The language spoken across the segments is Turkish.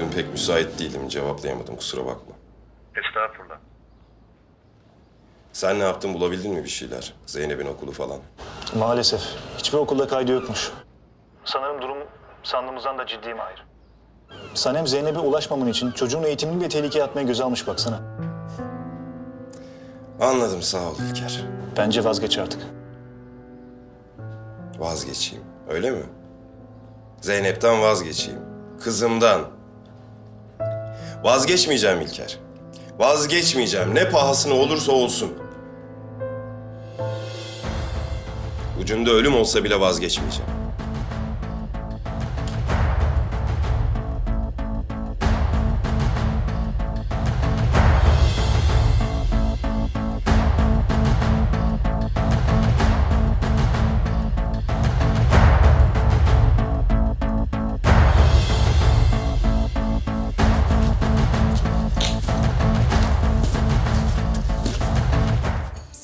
Dün pek müsait değildim, cevaplayamadım kusura bakma. Estağfurullah. Sen ne yaptın, bulabildin mi bir şeyler? Zeynep'in okulu falan. Maalesef. Hiçbir okulda kaydı yokmuş. Sanırım durum sandığımızdan da ciddi Mahir. Sanem Zeynep'e ulaşmaman için çocuğun eğitimini bile tehlikeye atmaya göze almış baksana. Anladım, sağ ol İlker. Bence vazgeç artık. Vazgeçeyim, öyle mi? Zeynep'ten vazgeçeyim. Kızımdan. Vazgeçmeyeceğim İlker. Vazgeçmeyeceğim, ne pahasına olursa olsun. Ucunda ölüm olsa bile vazgeçmeyeceğim.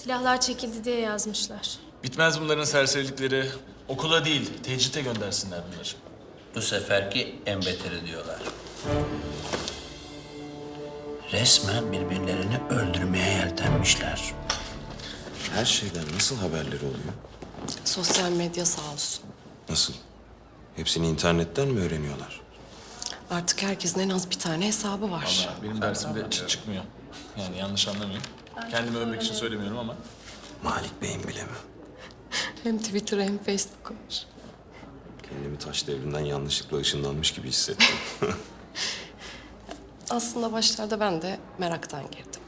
Silahlar çekildi diye yazmışlar. Bitmez bunların serserilikleri. Okula değil, tecrite göndersinler bunları. Bu seferki en beteri diyorlar. Resmen birbirlerini öldürmeye yeltenmişler. Her şeyden nasıl haberleri oluyor? Sosyal medya sağ olsun. Nasıl? Hepsini internetten mi öğreniyorlar? Artık herkesin en az bir tane hesabı var. Vallahi benim dersimde hiç çıkmıyor. Yani yanlış anlamayın. Kendimi övmek için söylemiyorum ama. Malik Bey'in bile mi? Hem Twitter hem Facebook var. Kendimi taş devrinden yanlışlıkla ışınlanmış gibi hissettim. Aslında başlarda ben de meraktan girdim.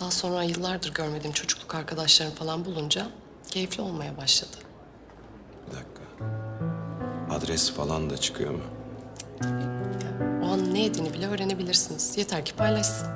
Daha sonra yıllardır görmediğim çocukluk arkadaşlarım falan bulunca keyifli olmaya başladı. Bir dakika. Adres falan da çıkıyor mu? O an ne yediğini bile öğrenebilirsiniz. Yeter ki paylaşsın.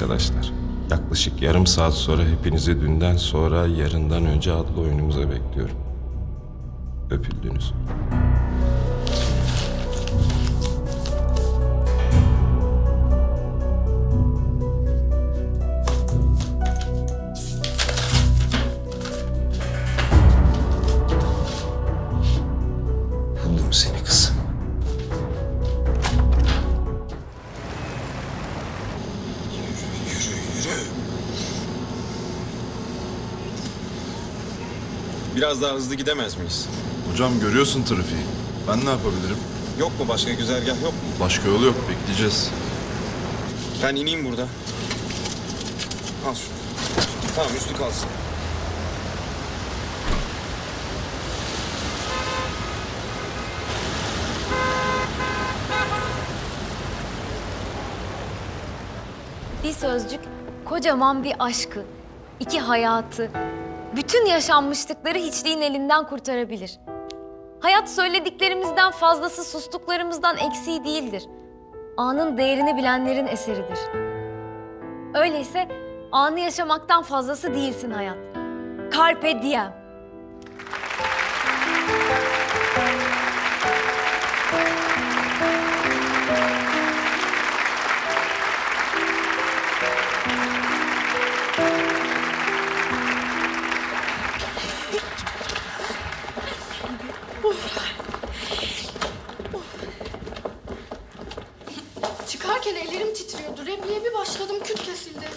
Arkadaşlar, yaklaşık yarım saat sonra hepinizi dünden sonra yarından önce adlı oyunumuza bekliyorum. Öpüldünüz. Buldum seni kızım. Biraz daha hızlı gidemez miyiz? Hocam görüyorsun trafiği. Ben ne yapabilirim? Yok mu başka güzergah yok mu? Başka yolu yok. Bekleyeceğiz. Ben ineyim burada. Al şunu. Tamam üstü kalsın. Bir sözcük kocaman bir aşkı, iki hayatı, bütün yaşanmışlıkları hiçliğin elinden kurtarabilir. Hayat söylediklerimizden fazlası sustuklarımızdan eksiği değildir. Anın değerini bilenlerin eseridir. Öyleyse anı yaşamaktan fazlası değilsin hayat. Carpe diem. Çıkarken ellerim titriyordu. Repliğe bir başladım küt kesildi.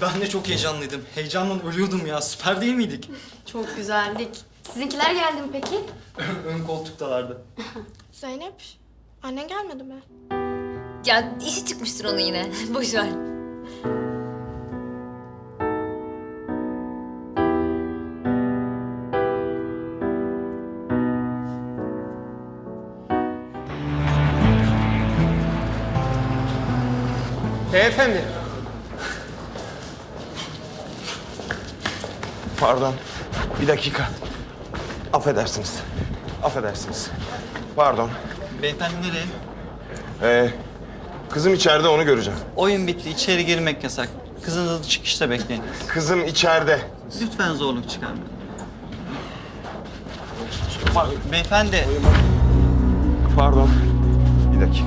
Ben de çok heyecanlıydım. Heyecandan ölüyordum ya. Süper değil miydik? Çok güzeldik. Sizinkiler geldi mi peki? Ön koltuktalardı. Zeynep, annen gelmedi mi? Ya işi çıkmıştır onun yine. Boş ver. Beyefendi. Pardon. Bir dakika. Affedersiniz. Affedersiniz. Pardon. Beyefendi nereye? Ee, kızım içeride onu göreceğim. Oyun bitti. İçeri girmek yasak. Kızınızı çıkışta bekleyin. Kızım içeride. Lütfen zorluk çıkarmayın. Beyefendi. Pardon. Bir dakika.